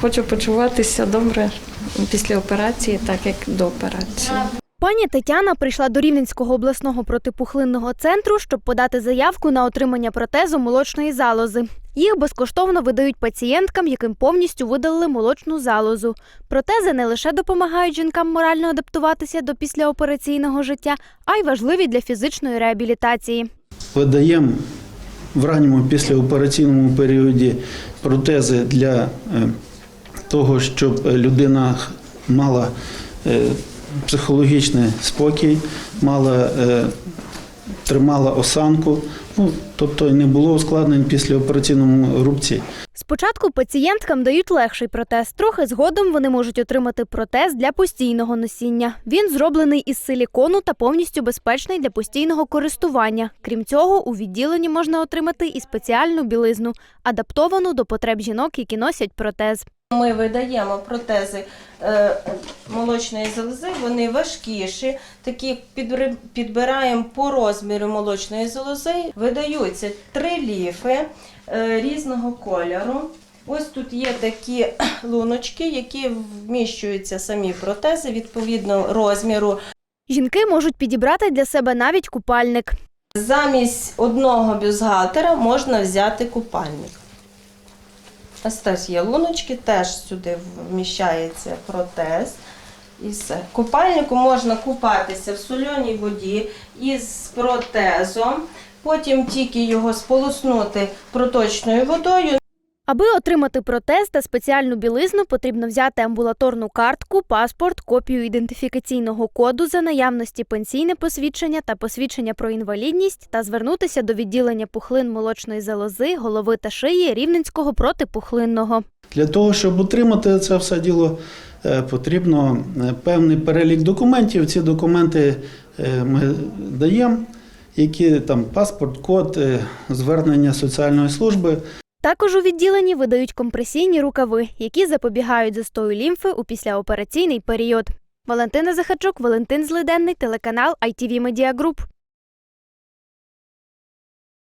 Хочу почуватися добре після операції, так як до операції. Пані Тетяна прийшла до Рівненського обласного протипухлинного центру, щоб подати заявку на отримання протезу молочної залози. Їх безкоштовно видають пацієнткам, яким повністю видалили молочну залозу. Протези не лише допомагають жінкам морально адаптуватися до післяопераційного життя, а й важливі для фізичної реабілітації. Видаємо в ранньому післяопераційному періоді протези для е, того, щоб людина мала е, психологічний спокій, мала, е, тримала осанку, ну, тобто не було ускладнень після операційному рубці. Спочатку пацієнткам дають легший протез. Трохи згодом вони можуть отримати протез для постійного носіння. Він зроблений із силікону та повністю безпечний для постійного користування. Крім цього, у відділенні можна отримати і спеціальну білизну, адаптовану до потреб жінок, які носять протез. Ми видаємо протези е, молочної залози, вони важкіші, такі підбираємо по розміру молочної залози. Видаються три ліфи е, різного кольору. Ось тут є такі луночки, які вміщуються самі протези відповідно розміру. Жінки можуть підібрати для себе навіть купальник. Замість одного бюстгальтера можна взяти купальник. Є луночки, теж сюди вміщається протез. І все. Купальнику можна купатися в соленій воді із протезом, потім тільки його сполоснути проточною водою. Аби отримати протез та спеціальну білизну, потрібно взяти амбулаторну картку, паспорт, копію ідентифікаційного коду за наявності пенсійне посвідчення та посвідчення про інвалідність та звернутися до відділення пухлин молочної залози, голови та шиї Рівненського протипухлинного. Для того, щоб отримати це все діло, е, потрібно е, певний перелік документів. Ці документи е, ми даємо, які там паспорт, код, звернення соціальної служби. Також у відділенні видають компресійні рукави, які запобігають застою лімфи у післяопераційний період. Валентина Захарчук, Валентин Злиденний, телеканал ITV Media Group.